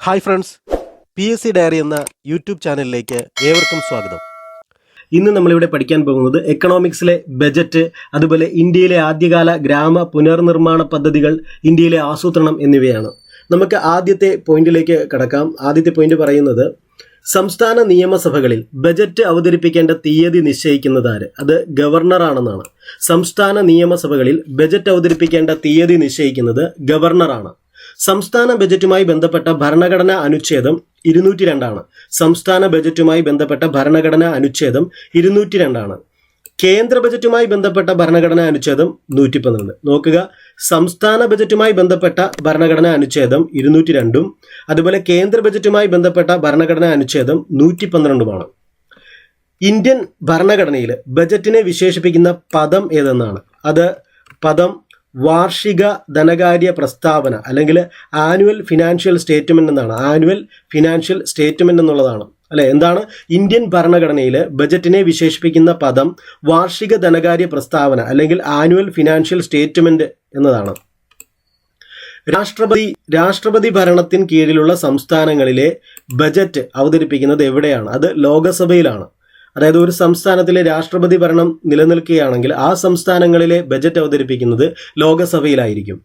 Hi friends P S C diary എന്ന YouTube ചാനലിലേക്ക് ഏവർക്കും സ്വാഗതം. ഇന്ന് നമ്മളിവിടെ പഠിക്കാൻ പോകുന്നത് എക്കണോമിക്സിലെ ബജറ്റ് അതുപോലെ ഇന്ത്യയിലെ ആദ്യകാല ഗ്രാമ പുനർനിർമ്മാണ പദ്ധതികൾ ഇന്ത്യയിലെ ആസൂത്രണം എന്നിവയാണ്. നമുക്ക് ആദ്യത്തെ പോയിന്റിലേക്ക് കടക്കാം. ആദ്യത്തെ പോയിന്റ് പറയുന്നത് സംസ്ഥാന നിയമസഭകളിൽ ബജറ്റ് അവതരിപ്പിക്കേണ്ട തീയതി നിശ്ചയിക്കുന്നതാര് അത് ഗവർണറാണെന്നാണ് സംസ്ഥാന നിയമസഭകളിൽ ബജറ്റ് അവതരിപ്പിക്കേണ്ട തീയതി നിശ്ചയിക്കുന്നത് ഗവർണറാണ് സംസ്ഥാന ബജറ്റുമായി ബന്ധപ്പെട്ട ഭരണഘടനാ അനുച്ഛേദം ഇരുന്നൂറ്റി രണ്ടാണ് സംസ്ഥാന ബജറ്റുമായി ബന്ധപ്പെട്ട ഭരണഘടനാ അനുച്ഛേദം ഇരുന്നൂറ്റി രണ്ടാണ് കേന്ദ്ര ബജറ്റുമായി ബന്ധപ്പെട്ട ഭരണഘടനാ അനുച്ഛേദം നൂറ്റി പന്ത്രണ്ട് നോക്കുക. സംസ്ഥാന ബജറ്റുമായി ബന്ധപ്പെട്ട ഭരണഘടനാ അനുച്ഛേദം ഇരുന്നൂറ്റി രണ്ടും അതുപോലെ കേന്ദ്ര ബജറ്റുമായി ബന്ധപ്പെട്ട ഭരണഘടനാ അനുച്ഛേദം നൂറ്റി പന്ത്രണ്ടുമാണ് ഇന്ത്യൻ ഭരണഘടനയിൽ ബജറ്റിനെ വിശേഷിപ്പിക്കുന്ന പദം ഏതെന്നാണ്? അത് പദം വാർഷിക ധനകാര്യ പ്രസ്താവന അല്ലെങ്കിൽ ആനുവൽ ഫിനാൻഷ്യൽ സ്റ്റേറ്റ്മെന്റ് എന്നാണ്. ആനുവൽ ഫിനാൻഷ്യൽ സ്റ്റേറ്റ്മെന്റ് എന്നുള്ളതാണ്. അല്ലെ? എന്താണ്? ഇന്ത്യൻ ഭരണഘടനയിൽ ബജറ്റിനെ വിശേഷിപ്പിക്കുന്ന പദം വാർഷിക ധനകാര്യ പ്രസ്താവന അല്ലെങ്കിൽ ആനുവൽ ഫിനാൻഷ്യൽ സ്റ്റേറ്റ്മെന്റ് എന്നതാണ്. രാഷ്ട്രപതി രാഷ്ട്രപതി ഭരണത്തിന് കീഴിലുള്ള സംസ്ഥാനങ്ങളിലെ ബജറ്റ് അവതരിപ്പിക്കുന്നത് എവിടെയാണ്? അത് ലോകസഭയിലാണ്. അതായത് ഒരു സംസ്ഥാനത്തിലെ രാഷ്ട്രപതി ഭരണം നിലനിൽക്കുകയാണെങ്കിൽ ആ സംസ്ഥാനങ്ങളിലെ ബജറ്റ് അവതരിപ്പിക്കുന്നത് ലോകസഭയിലായിരിക്കും.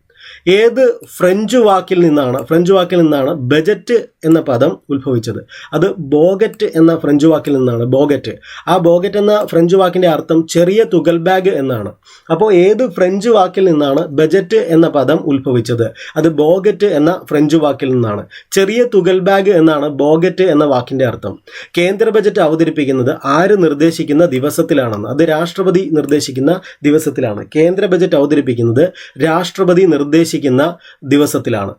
ഏത് ഫ്രഞ്ച് വാക്കിൽ നിന്നാണ് ഫ്രഞ്ച് വാക്കിൽ നിന്നാണ് ബജറ്റ് എന്ന പദം ഉത്ഭവിച്ചത്? അത് ബോഗറ്റ് എന്ന ഫ്രഞ്ച് വാക്കിൽ നിന്നാണ് ബോഗറ്റ്. ആ ബോഗറ്റ് എന്ന ഫ്രഞ്ച് വാക്കിന്റെ അർത്ഥം ചെറിയ തുകൽ ബാഗ് എന്നാണ്. അപ്പോൾ ഏത് ഫ്രഞ്ച് വാക്കിൽ നിന്നാണ് ബജറ്റ് എന്ന പദം ഉത്ഭവിച്ചത്? അത് ബോഗറ്റ് എന്ന ഫ്രഞ്ച് വാക്കിൽ നിന്നാണ്. ചെറിയ തുകൽ ബാഗ് എന്നാണ് ബോഗറ്റ് എന്ന വാക്കിന്റെ അർത്ഥം. കേന്ദ്ര ബജറ്റ് അവതരിപ്പിക്കുന്നത് ആര് നിർദ്ദേശിക്കുന്ന ദിവസത്തിലാണെന്ന്. അത് രാഷ്ട്രപതി നിർദ്ദേശിക്കുന്ന ദിവസത്തിലാണ്. കേന്ദ്ര ബജറ്റ് അവതരിപ്പിക്കുന്നത് രാഷ്ട്രപതി നിർദ്ദേശിക്കുന്ന ദിവസത്തിലാണ്.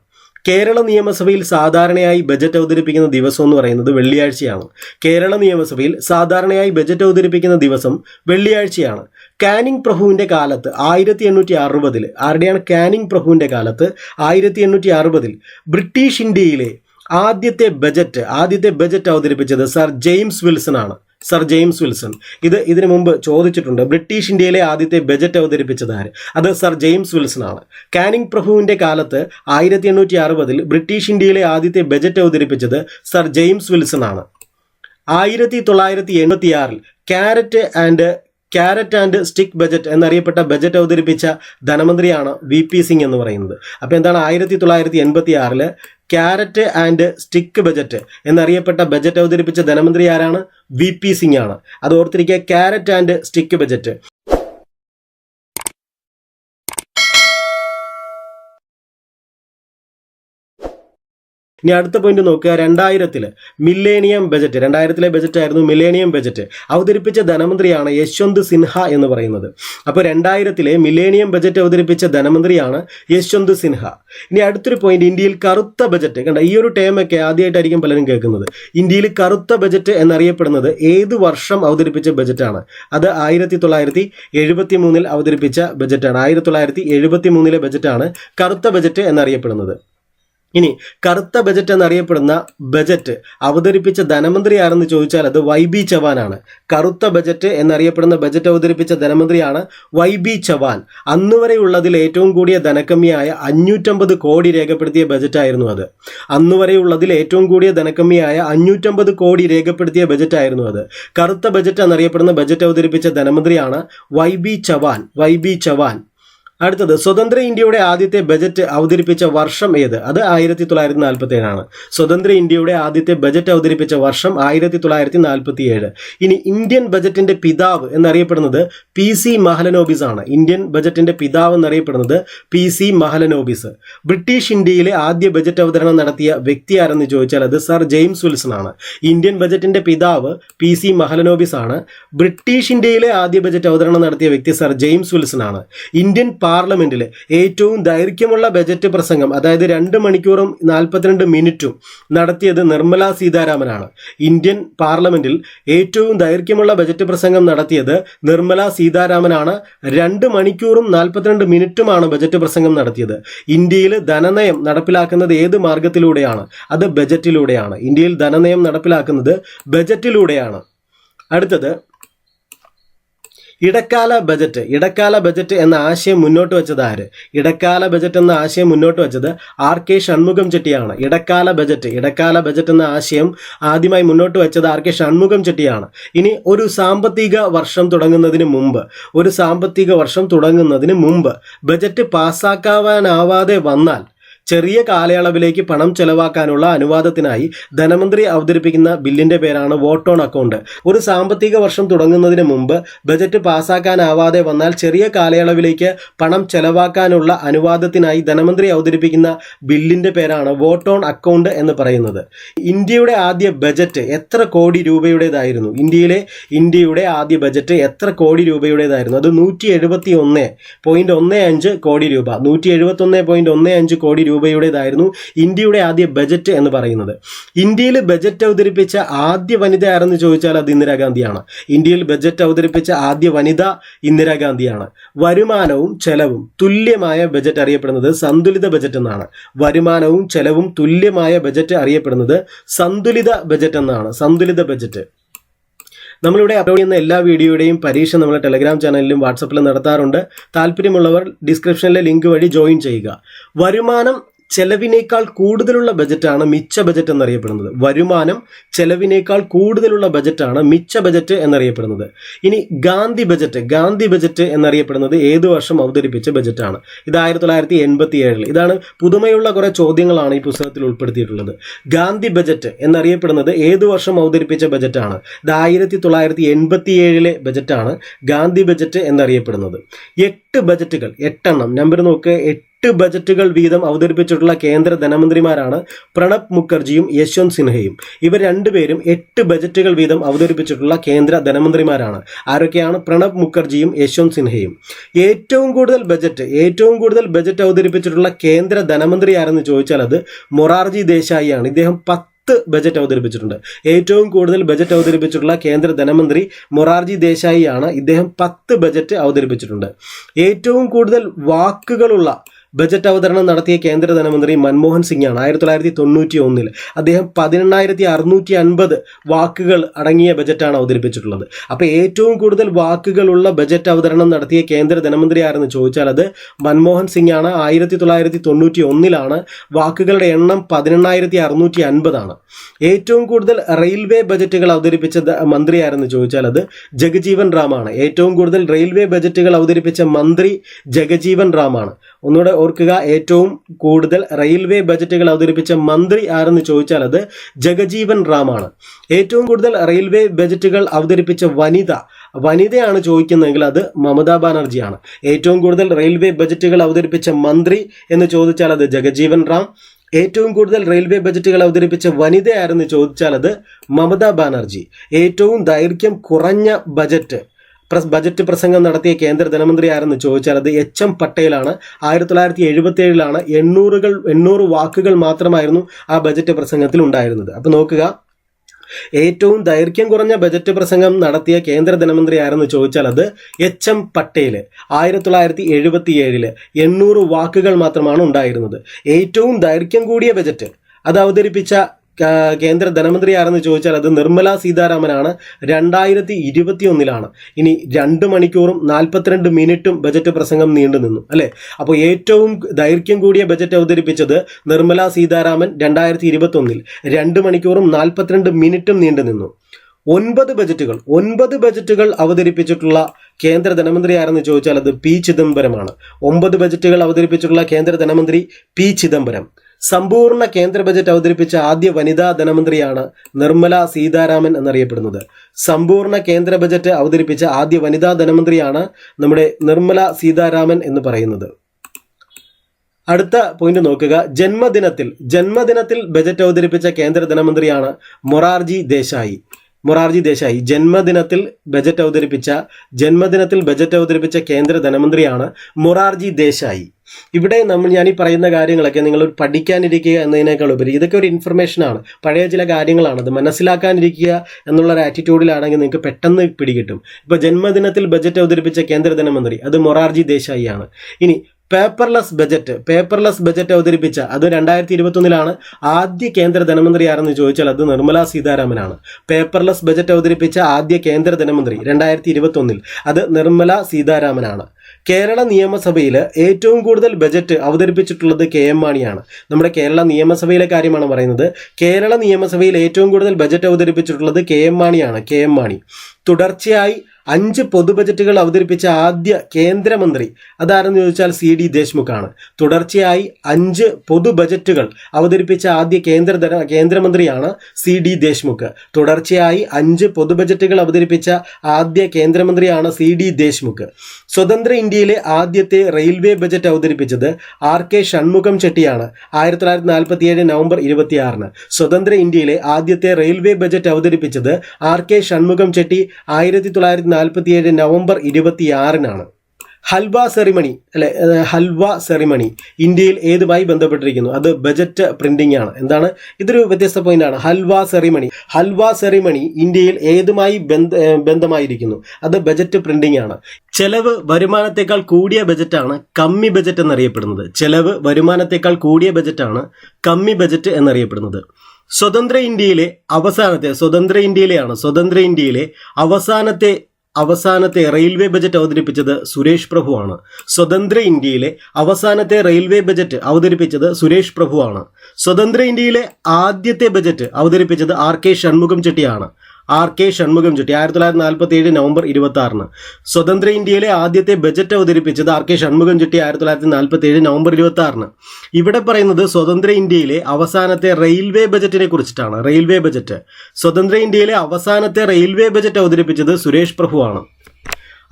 കേരള നിയമസഭയിൽ സാധാരണയായി ബജറ്റ് അവതരിപ്പിക്കുന്ന ദിവസം എന്ന് പറയുന്നത് വെള്ളിയാഴ്ചയാണ്. കേരള നിയമസഭയിൽ സാധാരണയായി ബജറ്റ് അവതരിപ്പിക്കുന്ന ദിവസം വെള്ളിയാഴ്ചയാണ്. കാനിങ് പ്രഭുവിന്റെ കാലത്ത് ആയിരത്തി എണ്ണൂറ്റി അറുപതിൽ ആരുടെയാണ് കാനിങ് പ്രഭുവിന്റെ കാലത്ത് ആയിരത്തി എണ്ണൂറ്റി അറുപതിൽ ബ്രിട്ടീഷ് ഇന്ത്യയിലെ ആദ്യത്തെ ബജറ്റ് ആദ്യത്തെ ബജറ്റ് അവതരിപ്പിച്ചത് സർ ജെയിംസ് വിൽസൺ ആണ്. Sir James Wilson. ഇത് ഇതിനു മുമ്പ് ചോദിച്ചിട്ടുണ്ട് ബ്രിട്ടീഷ് ഇന്ത്യയിലെ ആദ്യത്തെ ബജറ്റ് അവതരിപ്പിച്ചത് ആര്? അത് സർ ജെയിംസ് വിൽസൺ ആണ്. കാനിങ് പ്രഭുവിന്റെ കാലത്ത് ആയിരത്തി എണ്ണൂറ്റി അറുപതിൽ ബ്രിട്ടീഷ് ഇന്ത്യയിലെ ആദ്യത്തെ ബജറ്റ് അവതരിപ്പിച്ചത് സർ ജെയിംസ് വിൽസൺ ആണ്. ആയിരത്തി തൊള്ളായിരത്തി എൺപത്തി ആറിൽ carrot and carrot and stick budget എന്നറിയപ്പെട്ട budget അവതരിപ്പിച്ച ധനമന്ത്രിയാണ് വി പി സിംഗ് എന്ന് പറയുന്നത്. അപ്പോൾ എന്താണ് ആയിരത്തി തൊള്ളായിരത്തി എൺപത്തി ആറിൽ ക്യാരറ്റ് ആൻഡ് സ്റ്റിക്ക് ബജറ്റ് എന്നറിയപ്പെട്ട ബജറ്റ് അവതരിപ്പിച്ച ധനമന്ത്രി ആരാണ്? വി പി സിംഗ് ആണ്. അത് ഓർത്തിരിക്കുക ക്യാരറ്റ് ആൻഡ് സ്റ്റിക്ക് ബജറ്റ് ഇനി അടുത്ത പോയിന്റ് നോക്കുക. രണ്ടായിരത്തിൽ മില്ലേനിയം ബജറ്റ് രണ്ടായിരത്തിലെ ബജറ്റ് ആയിരുന്നു മില്ലേനിയം ബജറ്റ് അവതരിപ്പിച്ച ധനമന്ത്രിയാണ് യശ്വന്ത് സിൻഹ എന്ന് പറയുന്നത്. അപ്പോൾ രണ്ടായിരത്തിലെ മില്ലേനിയം ബജറ്റ് അവതരിപ്പിച്ച ധനമന്ത്രിയാണ് യശ്വന്ത് സിൻഹ. ഇനി അടുത്തൊരു പോയിന്റ് ഇന്ത്യയിൽ കറുത്ത ബജറ്റ് കണ്ട ഈ ഒരു ടേം ഒക്കെ ആദ്യമായിട്ടായിരിക്കും പലരും കേൾക്കുന്നത്. ഇന്ത്യയിൽ കറുത്ത ബജറ്റ് എന്നറിയപ്പെടുന്നത് ഏത് വർഷം അവതരിപ്പിച്ച ബജറ്റാണ് അത് ആയിരത്തി തൊള്ളായിരത്തി എഴുപത്തി മൂന്നിൽ അവതരിപ്പിച്ച ബജറ്റാണ് ആയിരത്തി തൊള്ളായിരത്തി എഴുപത്തി മൂന്നിലെ ബജറ്റാണ് കറുത്ത ബജറ്റ് എന്നറിയപ്പെടുന്നത്. ഇനി കറുത്ത ബജറ്റ് എന്നറിയപ്പെടുന്ന ബജറ്റ് അവതരിപ്പിച്ച ധനമന്ത്രി ആരെന്ന് ചോദിച്ചാൽ അത് വൈ ബി ചവാനാണ്. കറുത്ത ബജറ്റ് എന്നറിയപ്പെടുന്ന ബജറ്റ് അവതരിപ്പിച്ച ധനമന്ത്രിയാണ് വൈ ബി ചവാൻ. അന്നുവരെയുള്ളതിൽ ഏറ്റവും കൂടിയ ധനക്കമ്മിയായ അഞ്ഞൂറ്റമ്പത് കോടി രേഖപ്പെടുത്തിയ ബജറ്റായിരുന്നു അത്. അന്നുവരെയുള്ളതിൽ ഏറ്റവും കൂടിയ ധനക്കമ്മിയായ അഞ്ഞൂറ്റമ്പത് കോടി രേഖപ്പെടുത്തിയ ബജറ്റായിരുന്നു അത്. കറുത്ത ബജറ്റ് എന്നറിയപ്പെടുന്ന ബജറ്റ് അവതരിപ്പിച്ച ധനമന്ത്രിയാണ് Y B Chavan. Y B Chavan. അടുത്തത് സ്വതന്ത്ര ഇന്ത്യയുടെ ആദ്യത്തെ ബജറ്റ് അവതരിപ്പിച്ച വർഷം ഏത്? അത് ആയിരത്തി തൊള്ളായിരത്തി നാൽപ്പത്തി ഏഴാണ് സ്വതന്ത്ര ഇന്ത്യയുടെ ആദ്യത്തെ ബജറ്റ് അവതരിപ്പിച്ച വർഷം ആയിരത്തി തൊള്ളായിരത്തി നാൽപ്പത്തി ഏഴ് ഇനി ഇന്ത്യൻ ബജറ്റിന്റെ പിതാവ് എന്നറിയപ്പെടുന്നത് പി സി മഹലനോബിസ് ആണ്. ഇന്ത്യൻ ബജറ്റിന്റെ പിതാവ് എന്നറിയപ്പെടുന്നത് പി സി മഹലനോബിസ്. ബ്രിട്ടീഷ് ഇന്ത്യയിലെ ആദ്യ ബജറ്റ് അവതരണം നടത്തിയ വ്യക്തി ആരെന്ന് ചോദിച്ചാൽ അത് സർ ജെയിംസ് വിൽസൺ ആണ്. ഇന്ത്യൻ ബജറ്റിന്റെ പിതാവ് പി സി മഹലനോബിസ് ആണ്. ബ്രിട്ടീഷ് ഇന്ത്യയിലെ ആദ്യ ബജറ്റ് അവതരണം നടത്തിയ വ്യക്തി സർ ജെയിംസ് വിൽസൺ ആണ്. ഇന്ത്യൻ പാർലമെന്റിൽ ഏറ്റവും ദൈർഘ്യമുള്ള ബജറ്റ് പ്രസംഗം അതായത് രണ്ട് മണിക്കൂറും നാൽപ്പത്തിരണ്ട് മിനിറ്റും നടത്തിയത് നിർമ്മല സീതാരാമനാണ്. ഇന്ത്യൻ പാർലമെന്റിൽ ഏറ്റവും ദൈർഘ്യമുള്ള ബജറ്റ് പ്രസംഗം നടത്തിയത് നിർമ്മല സീതാരാമനാണ്. രണ്ട് മണിക്കൂറും നാൽപ്പത്തിരണ്ട് മിനിറ്റുമാണ് ബജറ്റ് പ്രസംഗം നടത്തിയത്. ഇന്ത്യയിൽ ധനനയം നടപ്പിലാക്കുന്നത് ഏത് മാർഗത്തിലൂടെയാണ്? അത് ബജറ്റിലൂടെയാണ്. ഇന്ത്യയിൽ ധനനയം നടപ്പിലാക്കുന്നത് ബജറ്റിലൂടെയാണ്. അടുത്തത് ഇടക്കാല ബജറ്റ് ഇടക്കാല ബജറ്റ് എന്ന ആശയം മുന്നോട്ട് വെച്ചത് ആര്? ഇടക്കാല ബജറ്റ് എന്ന ആശയം മുന്നോട്ട് വെച്ചത് ആർ കെ ഷൺമുഖം ചെട്ടിയാണ്. ഇടക്കാല ബജറ്റ് ഇടക്കാല ബജറ്റ് എന്ന ആശയം ആദ്യമായി മുന്നോട്ട് വെച്ചത് ആർ കെ ഷൺമുഖം ചെട്ടിയാണ്. ഇനി ഒരു സാമ്പത്തിക വർഷം തുടങ്ങുന്നതിന് മുമ്പ് ഒരു സാമ്പത്തിക വർഷം തുടങ്ങുന്നതിന് മുമ്പ് ബജറ്റ് പാസ്സാക്കാവാനാവാതെ വന്നാൽ ചെറിയ കാലയളവിലേക്ക് പണം ചെലവാക്കാനുള്ള അനുവാദത്തിനായി ധനമന്ത്രി അവതരിപ്പിക്കുന്ന ബില്ലിന്റെ പേരാണ് വോട്ട് ഓൺ അക്കൗണ്ട്. ഒരു സാമ്പത്തിക വർഷം തുടങ്ങുന്നതിന് മുമ്പ് ബജറ്റ് പാസ്സാക്കാനാവാതെ വന്നാൽ ചെറിയ കാലയളവിലേക്ക് പണം ചെലവാക്കാനുള്ള അനുവാദത്തിനായി ധനമന്ത്രി അവതരിപ്പിക്കുന്ന ബില്ലിന്റെ പേരാണ് വോട്ട് ഓൺ അക്കൗണ്ട് എന്ന് പറയുന്നത്. ഇന്ത്യയുടെ ആദ്യ ബജറ്റ് എത്ര കോടി രൂപയുടേതായിരുന്നു? ഇന്ത്യയിലെ ഇന്ത്യയുടെ ആദ്യ ബജറ്റ് എത്ര കോടി രൂപയുടേതായിരുന്നു? അത് നൂറ്റി എഴുപത്തി ഒന്ന് പോയിന്റ് ഒന്ന് അഞ്ച് കോടി രൂപ. നൂറ്റി എഴുപത്തി ഒന്ന് പോയിന്റ് ഒന്ന് അഞ്ച് കോടി രൂപയുടേതായിരുന്നു ഇന്ത്യയുടെ ആദ്യ ബജറ്റ് എന്ന് പറയുന്നത്. ഇന്ത്യയിൽ ബജറ്റ് അവതരിപ്പിച്ച ആദ്യ വനിത ആരെന്ന് ചോദിച്ചാൽ അത് ഇന്ദിരാഗാന്ധിയാണ് ഇന്ത്യയിൽ ബജറ്റ് അവതരിപ്പിച്ച ആദ്യ വനിത ഇന്ദിരാഗാന്ധിയാണ് വരുമാനവും ചെലവും തുല്യമായ ബജറ്റ് അറിയപ്പെടുന്നത് സന്തുലിത ബജറ്റ് എന്നാണ്. വരുമാനവും ചെലവും തുല്യമായ ബജറ്റ് അറിയപ്പെടുന്നത് സന്തുലിത ബജറ്റ് എന്നാണ്. സന്തുലിത ബജറ്റ്. നമ്മളിവിടെ അപ്ലോഡ് ചെയ്യുന്ന എല്ലാ വീഡിയോയുടെയും പരീക്ഷ നമ്മൾ ടെലഗ്രാം ചാനലിലും വാട്സപ്പിലും നടത്താറുണ്ട്. താല്പര്യമുള്ളവർ ഡിസ്ക്രിപ്ഷനിലെ ലിങ്ക് വഴി ജോയിൻ ചെയ്യുക. വരുമാനം ചെലവിനേക്കാൾ കൂടുതലുള്ള ബജറ്റാണ് മിച്ച ബജറ്റ് എന്നറിയപ്പെടുന്നത്. വരുമാനം ചെലവിനേക്കാൾ കൂടുതലുള്ള ബജറ്റാണ് മിച്ച ബജറ്റ് എന്നറിയപ്പെടുന്നത്. ഇനി ഗാന്ധി ബജറ്റ് ഗാന്ധി ബജറ്റ് എന്നറിയപ്പെടുന്നത് ഏത് വർഷം അവതരിപ്പിച്ച ബജറ്റാണ്? ഇത് ആയിരത്തി തൊള്ളായിരത്തി എൺപത്തി ഏഴിൽ ഇതാണ് പുതുമയുള്ള കുറെ ചോദ്യങ്ങളാണ് ഈ പുസ്തകത്തിൽ ഉൾപ്പെടുത്തിയിട്ടുള്ളത്. ഗാന്ധി ബജറ്റ് എന്നറിയപ്പെടുന്നത് ഏത് വർഷം അവതരിപ്പിച്ച ബജറ്റാണ്? ഇത് ആയിരത്തി തൊള്ളായിരത്തി എൺപത്തി ഏഴിലെ ബജറ്റാണ് ഗാന്ധി ബജറ്റ് എന്നറിയപ്പെടുന്നത്. എട്ട് ബജറ്റുകൾ എട്ടെണ്ണം. നമ്പർ നോക്കുക എട്ട് ബജറ്റുകൾ വീതം അവതരിപ്പിച്ചിട്ടുള്ള കേന്ദ്ര ധനമന്ത്രിമാരാണ് പ്രണബ് മുഖർജിയും യശ്വന്ത് സിൻഹയും. ഇവർ രണ്ടുപേരും എട്ട് ബജറ്റുകൾ വീതം അവതരിപ്പിച്ചിട്ടുള്ള കേന്ദ്ര ധനമന്ത്രിമാരാണ്. ആരൊക്കെയാണ് പ്രണബ് മുഖർജിയും യശ്വന്ത് സിൻഹയും? ഏറ്റവും കൂടുതൽ ബജറ്റ് ഏറ്റവും കൂടുതൽ ബജറ്റ് അവതരിപ്പിച്ചിട്ടുള്ള കേന്ദ്ര ധനമന്ത്രി ആരെന്ന് ചോദിച്ചാൽ അത് മൊറാർജി ദേശായിയാണ്. ഇദ്ദേഹം പത്ത് പത്ത് ബജറ്റ് അവതരിപ്പിച്ചിട്ടുണ്ട്. ഏറ്റവും കൂടുതൽ ബജറ്റ് അവതരിപ്പിച്ചിട്ടുള്ള കേന്ദ്ര ധനമന്ത്രി മൊറാർജി ദേശായി ആണ് ഇദ്ദേഹം പത്ത് ബജറ്റ് അവതരിപ്പിച്ചിട്ടുണ്ട്. ഏറ്റവും കൂടുതൽ വാക്കുകളുള്ള ബജറ്റ് അവതരണം നടത്തിയ കേന്ദ്ര ധനമന്ത്രി മൻമോഹൻ സിംഗാണ്. ആയിരത്തി തൊള്ളായിരത്തി തൊണ്ണൂറ്റി ഒന്നിൽ അദ്ദേഹം പതിനെണ്ണായിരത്തി അറുന്നൂറ്റി അൻപത് വാക്കുകൾ അടങ്ങിയ ബജറ്റാണ് അവതരിപ്പിച്ചിട്ടുള്ളത്. അപ്പോൾ ഏറ്റവും കൂടുതൽ വാക്കുകളുള്ള ബജറ്റ് അവതരണം നടത്തിയ കേന്ദ്ര ധനമന്ത്രി ആരെന്ന് ചോദിച്ചാൽ അത് മൻമോഹൻ സിംഗ് ആണ് ആയിരത്തി തൊള്ളായിരത്തി തൊണ്ണൂറ്റി ഒന്നിലാണ് വാക്കുകളുടെ എണ്ണം പതിനെണ്ണായിരത്തി അറുന്നൂറ്റി അൻപതാണ് ഏറ്റവും കൂടുതൽ റെയിൽവേ ബജറ്റുകൾ അവതരിപ്പിച്ച മന്ത്രി ആരെന്ന് ചോദിച്ചാൽ അത് ജഗജീവൻ റാമാണ്. ഏറ്റവും കൂടുതൽ റെയിൽവേ ബജറ്റുകൾ അവതരിപ്പിച്ച മന്ത്രി ജഗജീവൻ റാമാണ്. ഒന്നുകൂടെ ഓർക്കുക ഏറ്റവും കൂടുതൽ റെയിൽവേ ബജറ്റുകൾ അവതരിപ്പിച്ച മന്ത്രി ആരെന്ന് ചോദിച്ചാൽ അത് ജഗജീവൻ റാമാണ്. ഏറ്റവും കൂടുതൽ റെയിൽവേ ബജറ്റുകൾ അവതരിപ്പിച്ച വനിത വനിതയാണ് ചോദിക്കുന്നതെങ്കിൽ അത് മമതാ ബാനർജിയാണ്. ഏറ്റവും കൂടുതൽ റെയിൽവേ ബജറ്റുകൾ അവതരിപ്പിച്ച മന്ത്രി എന്ന് ചോദിച്ചാൽ അത് ജഗജീവൻ റാം. ഏറ്റവും കൂടുതൽ റെയിൽവേ ബജറ്റുകൾ അവതരിപ്പിച്ച വനിതയായിരുന്നു ചോദിച്ചാൽ അത് മമതാ ബാനർജി. ഏറ്റവും ദൈർഘ്യം കുറഞ്ഞ ബജറ്റ് പ്രസ് ബജറ്റ് പ്രസംഗം നടത്തിയ കേന്ദ്ര ധനമന്ത്രി ആരെന്ന് ചോദിച്ചാൽ അത് എച്ച് എം പട്ടേലാണ്. ആയിരത്തി തൊള്ളായിരത്തി എഴുപത്തി ഏഴിലാണ് എണ്ണൂറുകൾ എണ്ണൂറ് വാക്കുകൾ മാത്രമായിരുന്നു ആ ബജറ്റ് പ്രസംഗത്തിൽ ഉണ്ടായിരുന്നത്. അപ്പോൾ നോക്കുക. ഏറ്റവും ദൈർഘ്യം കുറഞ്ഞ ബജറ്റ് പ്രസംഗം നടത്തിയ കേന്ദ്ര ധനമന്ത്രി ആരെന്ന് ചോദിച്ചാൽ അത് എച്ച് എം പട്ടേൽ ആയിരത്തി തൊള്ളായിരത്തി എഴുപത്തി ഏഴിൽ എണ്ണൂറ് വാക്കുകൾ മാത്രമാണ് ഉണ്ടായിരുന്നത്. ഏറ്റവും ദൈർഘ്യം കൂടിയ ബജറ്റ് അത് അവതരിപ്പിച്ച കേന്ദ്ര ധനമന്ത്രി ആരെന്ന് ചോദിച്ചാൽ അത് നിർമ്മല സീതാരാമനാണ്. രണ്ടായിരത്തി ഇരുപത്തി ഒന്നിലാണ് ഇനി രണ്ട് മണിക്കൂറും നാൽപ്പത്തിരണ്ട് മിനിറ്റും ബജറ്റ് പ്രസംഗം നീണ്ടു നിന്നു അല്ലേ? അപ്പോൾ ഏറ്റവും ദൈർഘ്യം കൂടിയ ബജറ്റ് അവതരിപ്പിച്ചത് നിർമ്മല സീതാരാമൻ രണ്ടായിരത്തി ഇരുപത്തി ഒന്നിൽ രണ്ട് മണിക്കൂറും നാൽപ്പത്തിരണ്ട് മിനിറ്റും നീണ്ടു നിന്നു. ഒൻപത് ബജറ്റുകൾ ഒൻപത് ബജറ്റുകൾ അവതരിപ്പിച്ചിട്ടുള്ള കേന്ദ്ര ധനമന്ത്രി ആരെന്ന് ചോദിച്ചാൽ അത് പി ചിദംബരമാണ്. ഒമ്പത് ബജറ്റുകൾ അവതരിപ്പിച്ചിട്ടുള്ള കേന്ദ്ര ധനമന്ത്രി പി ചിദംബരം. സമ്പൂർണ കേന്ദ്ര ബജറ്റ് അവതരിപ്പിച്ച ആദ്യ വനിതാ ധനമന്ത്രിയാണ് നിർമ്മല സീതാരാമൻ എന്നറിയപ്പെടുന്നത്. സമ്പൂർണ കേന്ദ്ര ബജറ്റ് അവതരിപ്പിച്ച ആദ്യ വനിതാ ധനമന്ത്രിയാണ് നമ്മുടെ നിർമ്മല സീതാരാമൻ എന്ന് പറയുന്നത്. അടുത്ത പോയിന്റ് നോക്കുക. ജന്മദിനത്തിൽ ജന്മദിനത്തിൽ ബജറ്റ് അവതരിപ്പിച്ച കേന്ദ്ര ധനമന്ത്രിയാണ് മൊറാർജി ദേശായി. മൊറാർജി ദേശായി ജന്മദിനത്തിൽ ബജറ്റ് അവതരിപ്പിച്ച ജന്മദിനത്തിൽ ബജറ്റ് അവതരിപ്പിച്ച കേന്ദ്ര ധനമന്ത്രിയാണ് മൊറാർജി ദേശായി. ഇവിടെ നമ്മൾ ഞാൻ ഈ പറയുന്ന കാര്യങ്ങളൊക്കെ നിങ്ങൾ പഠിക്കാനിരിക്കുക എന്നതിനേക്കാൾ ഉപരി ഇതൊക്കെ ഒരു ഇൻഫർമേഷനാണ് പഴയ ചില കാര്യങ്ങളാണ്. അത് മനസ്സിലാക്കാനിരിക്കുക എന്നുള്ള ഒരു ആറ്റിറ്റ്യൂഡിലാണെങ്കിൽ നിങ്ങൾക്ക് പെട്ടെന്ന് പിടികിട്ടും. ഇപ്പോൾ ജന്മദിനത്തിൽ ബജറ്റ് അവതരിപ്പിച്ച കേന്ദ്ര ധനമന്ത്രി അത് മൊറാർജി ദേശായി ആണ് ഇനി പേപ്പർലെസ് ബജറ്റ് പേപ്പർലെസ് ബജറ്റ് അവതരിപ്പിച്ച അത് രണ്ടായിരത്തി ഇരുപത്തൊന്നിലാണ് ആദ്യ കേന്ദ്ര ധനമന്ത്രി ആരെന്ന് ചോദിച്ചാൽ അത് നിർമ്മല സീതാരാമനാണ്. പേപ്പർലെസ് ബജറ്റ് അവതരിപ്പിച്ച ആദ്യ കേന്ദ്ര ധനമന്ത്രി രണ്ടായിരത്തി ഇരുപത്തൊന്നിൽ അത് നിർമ്മല സീതാരാമനാണ്. കേരള നിയമസഭയിൽ ഏറ്റവും കൂടുതൽ ബജറ്റ് അവതരിപ്പിച്ചിട്ടുള്ളത് കെ എം മാണിയാണ്. നമ്മുടെ കേരള നിയമസഭയിലെ കാര്യമാണ് പറയുന്നത്. കേരള നിയമസഭയിൽ ഏറ്റവും കൂടുതൽ ബജറ്റ് അവതരിപ്പിച്ചിട്ടുള്ളത് കെ എം മാണിയാണ് കെ എം മാണി. തുടർച്ചയായി അഞ്ച് പൊതു ബജറ്റുകൾ അവതരിപ്പിച്ച ആദ്യ കേന്ദ്രമന്ത്രി അതാരെന്ന് ചോദിച്ചാൽ സി ഡി ദേശ്മുഖാണ് തുടർച്ചയായി അഞ്ച് പൊതു ബജറ്റുകൾ അവതരിപ്പിച്ച ആദ്യ കേന്ദ്ര കേന്ദ്രമന്ത്രിയാണ് സി ഡി ദേശ്മുഖ് തുടർച്ചയായി അഞ്ച് പൊതു ബജറ്റുകൾ അവതരിപ്പിച്ച ആദ്യ കേന്ദ്രമന്ത്രിയാണ് സി ഡി ദേശ്മുഖ് സ്വതന്ത്ര ഇന്ത്യയിലെ ആദ്യത്തെ റെയിൽവേ ബജറ്റ് അവതരിപ്പിച്ചത് ആർ കെ ഷൺമുഖം ചെട്ടിയാണ് ആയിരത്തി തൊള്ളായിരത്തി നാൽപ്പത്തിയേഴ് നവംബർ ഇരുപത്തിയാറിന്. സ്വതന്ത്ര ഇന്ത്യയിലെ ആദ്യത്തെ റെയിൽവേ ബജറ്റ് അവതരിപ്പിച്ചത് ആർ കെ ഷൺമുഖം ചെട്ടി ആയിരത്തി തൊള്ളായിരത്തി നാൽപ്പത്തിയേഴ് നവംബർ ഇരുപത്തിയാറിനാണ്. ഹൽവ സെറിമണി അല്ലെ? ഹൽവ സെറിമണി ഇന്ത്യയിൽ ഏതുമായി ബന്ധപ്പെട്ടിരിക്കുന്നു? അത് ബജറ്റ് പ്രിന്റിംഗ് ആണ്. എന്താണ്? ഇതൊരു വ്യത്യസ്ത പോയിന്റ് ആണ്. ഹൽവ സെറിമണി ഹൽവ സെറിമണി ഇന്ത്യയിൽ ഏതുമായി ബന്ധ ബന്ധമായിരിക്കുന്നു? അത് ബജറ്റ് പ്രിന്റിംഗ് ആണ്. ചെലവ് വരുമാനത്തെക്കാൾ കൂടിയ ബജറ്റാണ് കമ്മി ബജറ്റ് എന്നറിയപ്പെടുന്നത്. ചെലവ് വരുമാനത്തെക്കാൾ കൂടിയ ബജറ്റാണ് കമ്മി ബജറ്റ് എന്നറിയപ്പെടുന്നത്. സ്വതന്ത്ര ഇന്ത്യയിലെ അവസാനത്തെ സ്വതന്ത്ര ഇന്ത്യയിലെയാണ് സ്വതന്ത്ര ഇന്ത്യയിലെ അവസാനത്തെ അവസാനത്തെ റെയിൽവേ ബജറ്റ് അവതരിപ്പിച്ചത് സുരേഷ് പ്രഭുവാണ്. സ്വതന്ത്ര ഇന്ത്യയിലെ അവസാനത്തെ റെയിൽവേ ബജറ്റ് അവതരിപ്പിച്ചത് സുരേഷ് പ്രഭുവാണ്. സ്വതന്ത്ര ഇന്ത്യയിലെ ആദ്യത്തെ ബജറ്റ് അവതരിപ്പിച്ചത് ആർ കെ ഷൺമുഖം ചെട്ടിയാണ്. ആർ കെ ഷൺമുഖം ചുറ്റി ആയിരത്തി തൊള്ളായിരത്തി നാൽപ്പത്തി ഏഴ് നവംബർ ഇരുപത്തി ആറിന് സ്വതന്ത്ര ഇന്ത്യയിലെ ആദ്യത്തെ ബജറ്റ് അവതരിപ്പിച്ചത് ആർ കെ ഷൺമുഖം ചുറ്റി ആയിരത്തി തൊള്ളായിരത്തി നാൽപ്പത്തി ഏഴ് നവംബർ ഇരുപത്തി ആറിന് ഇവിടെ പറയുന്നത് സ്വതന്ത്ര ഇന്ത്യയിലെ അവസാനത്തെ റെയിൽവേ ബജറ്റിനെ കുറിച്ചിട്ടാണ്. Railway budget. സ്വതന്ത്ര ഇന്ത്യയിലെ അവസാനത്തെ റെയിൽവേ ബജറ്റ് അവതരിപ്പിച്ചത് സുരേഷ് പ്രഭുവാണ്.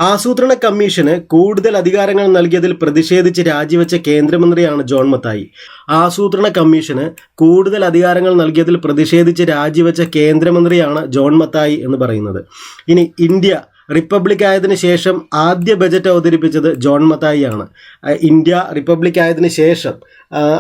ആസൂത്രണ കമ്മീഷന് കൂടുതൽ അധികാരങ്ങൾ നൽകിയതിൽ പ്രതിഷേധിച്ച് രാജിവെച്ച കേന്ദ്രമന്ത്രിയാണ് ജോൺ മത്തായി. ആസൂത്രണ കമ്മീഷന് കൂടുതൽ അധികാരങ്ങൾ നൽകിയതിൽ പ്രതിഷേധിച്ച് രാജിവെച്ച കേന്ദ്രമന്ത്രിയാണ് ജോൺ മത്തായി എന്ന് പറയുന്നത്. ഇനി ഇന്ത്യ റിപ്പബ്ലിക് ആയതിനു ശേഷം ആദ്യ ബജറ്റ് അവതരിപ്പിച്ചത് ജോൺ മത്തായി ആണ് ഇന്ത്യ റിപ്പബ്ലിക് ആയതിനു ശേഷം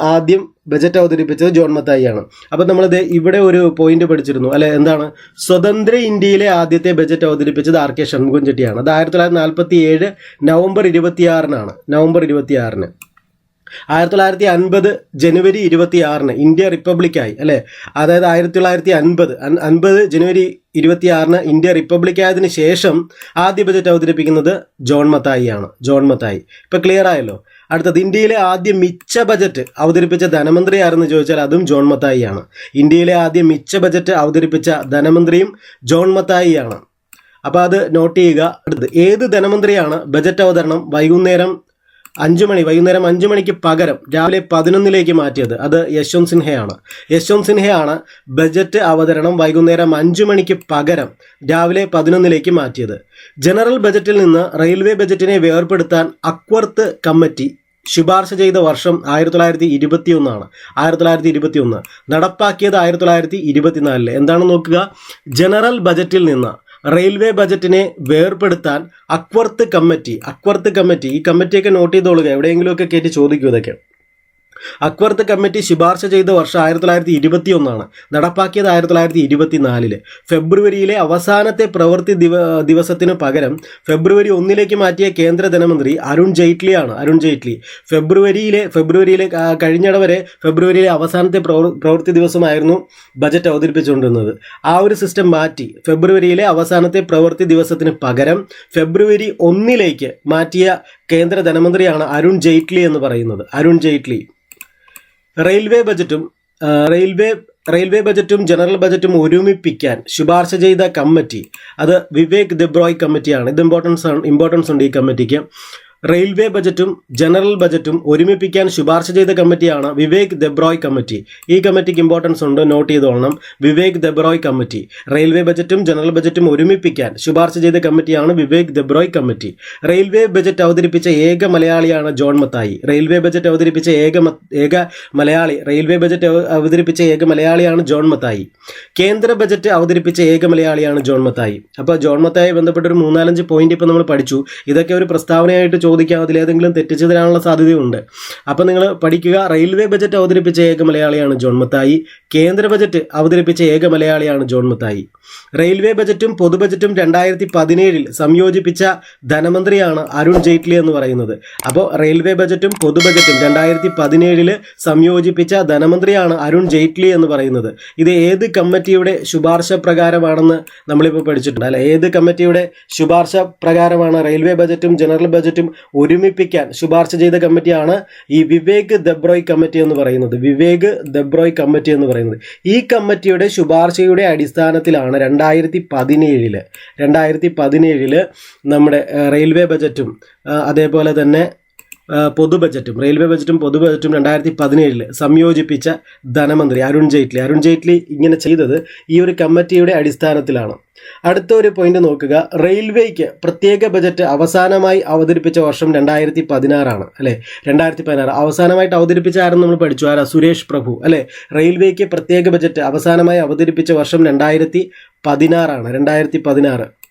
ആദ്യം ബജറ്റ് അവതരിപ്പിച്ചത് ജോൺ മത്തായി ആണ് അപ്പം നമ്മളിത് ഇവിടെ ഒരു പോയിന്റ് പഠിച്ചിരുന്നു. അല്ലെ എന്താണ്? സ്വതന്ത്ര ഇന്ത്യയിലെ ആദ്യത്തെ ബജറ്റ് അവതരിപ്പിച്ചത് ആർ കെ ഷൺമുഖം ചെട്ടിയാണ്. അത് ആയിരത്തി തൊള്ളായിരത്തി നാൽപ്പത്തി ഏഴ് നവംബർ ഇരുപത്തിയാറിനാണ്. നവംബർ ഇരുപത്തിയാറിന്. ആയിരത്തി തൊള്ളായിരത്തി അൻപത് ജനുവരി ഇരുപത്തി ആറിന് ഇന്ത്യ റിപ്പബ്ലിക്കായി അല്ലേ? അതായത് ആയിരത്തി തൊള്ളായിരത്തി അൻപത് അൻപത് ജനുവരി ഇരുപത്തി ആറിന് ഇന്ത്യ റിപ്പബ്ലിക് ആയതിനു ശേഷം ആദ്യ ബജറ്റ് അവതരിപ്പിക്കുന്നത് ജോൺ മത്തായി ആണ് ജോൺ മത്തായി. ഇപ്പൊ ക്ലിയർ ആയല്ലോ? അടുത്തത് ഇന്ത്യയിലെ ആദ്യ മിച്ച ബജറ്റ് അവതരിപ്പിച്ച ധനമന്ത്രി ആരെന്ന് ചോദിച്ചാൽ അതും ജോൺ മത്തായി ആണ് ഇന്ത്യയിലെ ആദ്യ മിച്ച ബജറ്റ് അവതരിപ്പിച്ച ധനമന്ത്രിയും ജോൺ മത്തായി ആണ് അപ്പോൾ അത് നോട്ട് ചെയ്യുക. അടുത്തത് ഏത് ധനമന്ത്രിയാണ് ബജറ്റ് അവതരണം വൈകുന്നേരം അഞ്ചു മണി വൈകുന്നേരം അഞ്ചു മണിക്ക് പകരം രാവിലെ പതിനൊന്നിലേക്ക് മാറ്റിയത് അത് യശ്വന്ത് സിൻഹയാണ്. യശ്വന്ത് സിൻഹയാണ് ബജറ്റ് അവതരണം വൈകുന്നേരം അഞ്ചു മണിക്ക് പകരം രാവിലെ പതിനൊന്നിലേക്ക് മാറ്റിയത്. ജനറൽ ബജറ്റിൽ നിന്ന് റെയിൽവേ ബജറ്റിനെ വേർപെടുത്താൻ അക്വർത്ത് കമ്മിറ്റി ശുപാർശ ചെയ്ത വർഷം ആയിരത്തി തൊള്ളായിരത്തി ഇരുപത്തി ഒന്നാണ് ആയിരത്തി തൊള്ളായിരത്തി ഇരുപത്തി ഒന്ന് നടപ്പാക്കിയത് ആയിരത്തി തൊള്ളായിരത്തി ഇരുപത്തിനാലിൽ. എന്താണ് നോക്കുക? ജനറൽ ബജറ്റിൽ നിന്ന് റെയിൽവേ ബജറ്റിനെ വേർപെടുത്താൻ അക്വർത്ത് കമ്മിറ്റി അക്വർത്ത് കമ്മിറ്റി ഈ കമ്മിറ്റിയൊക്കെ നോട്ട് ചെയ്തോളുക എവിടെയെങ്കിലുമൊക്കെ കയറ്റി ചോദിക്കൂ ഇതൊക്കെ. അക്വർത്ത് കമ്മിറ്റി ശുപാർശ ചെയ്ത വർഷം ആയിരത്തി തൊള്ളായിരത്തി ഇരുപത്തി ഒന്നാണ് നടപ്പാക്കിയത് ആയിരത്തി തൊള്ളായിരത്തി ഇരുപത്തി നാലിൽ ഫെബ്രുവരിയിലെ അവസാനത്തെ പ്രവൃത്തി ദിവ ദിവസത്തിന് പകരം ഫെബ്രുവരി ഒന്നിലേക്ക് മാറ്റിയ കേന്ദ്ര ധനമന്ത്രി അരുൺ ജെയ്റ്റ്ലിയാണ് അരുൺ ജെയ്റ്റ്ലി. ഫെബ്രുവരിയിലെ ഫെബ്രുവരിയിലെ കഴിഞ്ഞടവരെ ഫെബ്രുവരിയിലെ അവസാനത്തെ പ്രവൃ- പ്രവൃത്തി ദിവസമായിരുന്നു ബജറ്റ് അവതരിപ്പിച്ചുകൊണ്ടിരുന്നത്. ആ ഒരു സിസ്റ്റം മാറ്റി ഫെബ്രുവരിയിലെ അവസാനത്തെ പ്രവൃത്തി ദിവസത്തിന് പകരം ഫെബ്രുവരി ഒന്നിലേക്ക് മാറ്റിയ കേന്ദ്ര ധനമന്ത്രിയാണ് അരുൺ ജെയ്റ്റ്ലി എന്ന് പറയുന്നത്. അരുൺ ജെയ്റ്റ്ലി. റെയിൽവേ ബജറ്റും റെയിൽവേ റെയിൽവേ ബജറ്റും ജനറൽ ബജറ്റും ഒരുമിപ്പിക്കാൻ ശുപാർശ ചെയ്ത കമ്മിറ്റി അത് വിവേക് ദെബ്രോയ് കമ്മിറ്റിയാണ്. ഇത് ഇമ്പോർട്ടൻസ് ഇമ്പോർട്ടൻസ് ഉണ്ട് ഈ കമ്മിറ്റിക്ക്. റെയിൽവേ ബജറ്റും ജനറൽ ബജറ്റും ഒരുമിപ്പിക്കാൻ ശുപാർശ ചെയ്ത കമ്മിറ്റിയാണ് വിവേക് ദെബ്രോയ് കമ്മിറ്റി. ഈ കമ്മിറ്റിക്ക് ഇമ്പോർട്ടൻസ് ഉണ്ട് നോട്ട് ചെയ്തോളണം. വിവേക് ദെബ്രോയ് കമ്മിറ്റി. റെയിൽവേ ബജറ്റും ജനറൽ ബജറ്റും ഒരുമിപ്പിക്കാൻ ശുപാർശ ചെയ്ത കമ്മിറ്റിയാണ് Vivek Debroy committee. Railway budget അവതരിപ്പിച്ച ഏക മലയാളിയാണ് ജോൺ മത്തായി. റെയിൽവേ ബജറ്റ് അവതരിപ്പിച്ച ഏക ഏക മലയാളി റെയിൽവേ ബജറ്റ് അവതരിപ്പിച്ച ഏക മലയാളിയാണ് ജോൺ മത്തായി. കേന്ദ്ര ബജറ്റ് അവതരിപ്പിച്ച ഏക മലയാളിയാണ് ജോൺ മത്തായി. അപ്പോൾ ജോൺ മത്തായി ബന്ധപ്പെട്ട ഒരു മൂന്നാലഞ്ച് പോയിന്റ് ഇപ്പോൾ നമ്മൾ പഠിച്ചു. ഇതൊക്കെ ഒരു പ്രസ്താവനയായിട്ട് ചോദിക്കാം. അതിലേതെങ്കിലും തെറ്റിച്ചതിനാനുള്ള സാധ്യതയുണ്ട്. അപ്പോൾ നിങ്ങൾ പഠിക്കുക. റെയിൽവേ ബജറ്റ് അവതരിപ്പിച്ച ഏക മലയാളിയാണ് ജോൺ മത്തായി. കേന്ദ്ര ബജറ്റ് അവതരിപ്പിച്ച ഏക മലയാളിയാണ് ജോൺ മത്തായി. റെയിൽവേ ബജറ്റും പൊതുബജറ്റും രണ്ടായിരത്തി പതിനേഴിൽ സംയോജിപ്പിച്ച ധനമന്ത്രിയാണ് അരുൺ ജെയ്റ്റ്ലി എന്ന് പറയുന്നത്. അപ്പോൾ റെയിൽവേ ബജറ്റും പൊതുബജറ്റും രണ്ടായിരത്തി പതിനേഴിൽ സംയോജിപ്പിച്ച ധനമന്ത്രിയാണ് അരുൺ ജെയ്റ്റ്ലി എന്ന് പറയുന്നത്. ഇത് ഏത് കമ്മിറ്റിയുടെ ശുപാർശ പ്രകാരമാണെന്ന് നമ്മളിപ്പോൾ പഠിച്ചിട്ടുണ്ട്. അല്ല ഏത് കമ്മിറ്റിയുടെ ശുപാർശ പ്രകാരമാണ് റെയിൽവേ ബജറ്റും ജനറൽ ബജറ്റും ഒരുമിപ്പിക്കാൻ ശുപാർശ ചെയ്ത കമ്മിറ്റിയാണ് ഈ വിവേക് ദബ്രോയ് കമ്മിറ്റി എന്ന് പറയുന്നത്. വിവേക് ദബ്രോയ് കമ്മിറ്റി എന്ന് പറയുന്നത്. ഈ കമ്മിറ്റിയുടെ ശുപാർശയുടെ അടിസ്ഥാനത്തിലാണ് രണ്ടായിരത്തി പതിനേഴിൽ രണ്ടായിരത്തി പതിനേഴിൽ നമ്മുടെ റെയിൽവേ ബജറ്റും അതേപോലെ തന്നെ പൊതു ബജറ്റും റെയിൽവേ ബജറ്റും പൊതു ബജറ്റും രണ്ടായിരത്തി പതിനേഴിൽ സംയോജിപ്പിച്ച ധനമന്ത്രി അരുൺ ജെയ്റ്റ്ലി. അരുൺ ജെയ്റ്റ്ലി ഇങ്ങനെ ചെയ്തത് ഈ ഒരു കമ്മിറ്റിയുടെ അടിസ്ഥാനത്തിലാണ്. അടുത്ത ഒരു പോയിന്റ് നോക്കുക. റെയിൽവേക്ക് പ്രത്യേക ബജറ്റ് അവസാനമായി അവതരിപ്പിച്ച വർഷം രണ്ടായിരത്തി പതിനാറാണ് അല്ലെ? രണ്ടായിരത്തി പതിനാറ് അവസാനമായിട്ട് അവതരിപ്പിച്ച ആരും നമ്മൾ പഠിച്ചു? ആരാ? സുരേഷ് പ്രഭു അല്ലെ? റെയിൽവേക്ക് പ്രത്യേക ബജറ്റ് അവസാനമായി അവതരിപ്പിച്ച വർഷം രണ്ടായിരത്തി പതിനാറാണ് രണ്ടായിരത്തി പതിനാറ്